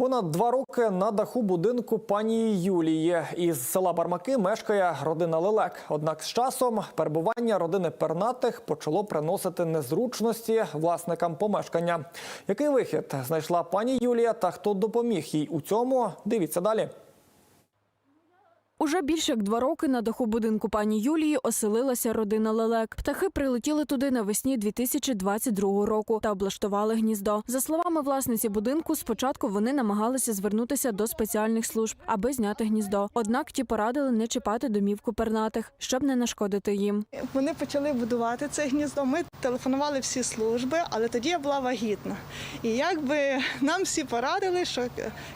Понад два роки на даху будинку пані Юлії із села Бармаки мешкає родина Лелек. Однак з часом перебування родини пернатих почало приносити незручності власникам помешкання. Який вихід знайшла пані Юлія та хто допоміг їй у цьому? Дивіться далі. Уже більше як два роки на даху будинку пані Юлії оселилася родина лелек. Птахи прилетіли туди навесні 2022 року та облаштували гніздо. За словами власниці будинку, спочатку вони намагалися звернутися до спеціальних служб, аби зняти гніздо. Однак ті порадили не чіпати домівку пернатих, щоб не нашкодити їм. Вони почали будувати це гніздо. Ми телефонували всі служби, але тоді я була вагітна. І якби нам всі порадили, що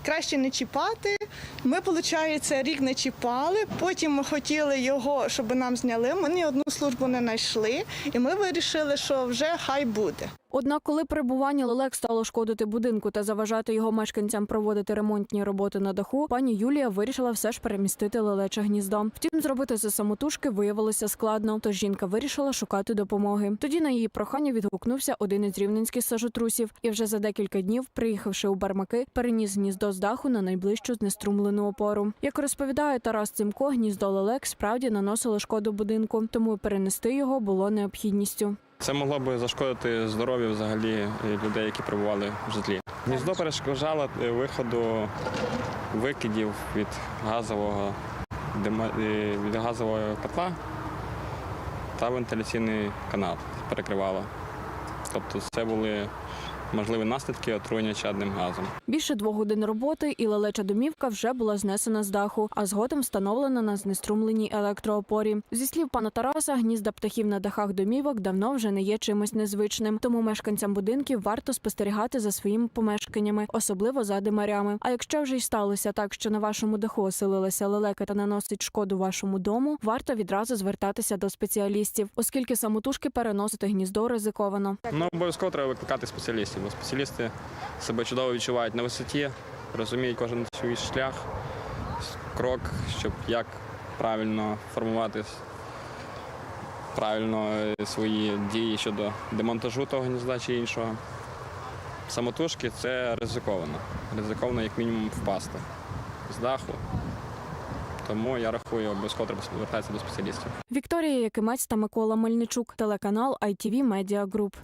краще не чіпати. Ми, виходить, рік не чіпали. Потім ми хотіли його, щоб нам зняли. Ми ні одну службу не знайшли, і ми вирішили, що вже хай буде. Однак, коли перебування лелек стало шкодити будинку та заважати його мешканцям проводити ремонтні роботи на даху, пані Юлія вирішила все ж перемістити лелече гніздо. Втім, зробити це самотужки виявилося складно, тож жінка вирішила шукати допомоги. Тоді на її прохання відгукнувся один із рівненських сажотрусів, і вже за декілька днів, приїхавши у бармаки, переніс гніздо з даху на найближчу знеструмлену опору. Як розповідає Тарас Цимко, гніздо лелек справді наносило шкоду будинку, тому перенести його було необхідністю. Це могло би зашкодити здоров'ю взагалі людей, які перебували в житлі. Гніздо перешкоджало виходу викидів від газового е, від газового котла та вентиляційний канал перекривало. Тобто це були можливі наслідки отруєння чадним газом. Більше двох годин роботи і лелеча домівка вже була знесена з даху, а згодом встановлена на знеструмленій електроопорі. Зі слів пана Тараса, гнізда птахів на дахах домівок давно вже не є чимось незвичним. Тому мешканцям будинків варто спостерігати за своїми помешканнями, особливо за димарями. А якщо вже й сталося так, що на вашому даху оселилася лелека та наносить шкоду вашому дому, варто відразу звертатися до спеціалістів, оскільки самотужки переносити гніздо ризиковано. Ну, обов'язково треба викликати спеціалістів, бо спеціалісти себе чудово відчувають на висоті, розуміють кожен свій шлях, крок, щоб як правильно формувати правильно е, свої дії щодо демонтажу того гнізда чи іншого. Самотужки це ризиковано. Ризиковано як мінімум впасти з даху. Тому я рахую, обов'язково треба звертатися до спеціалістів. Вікторія Якимець та Микола Мельничук, телеканал ITV Media Group.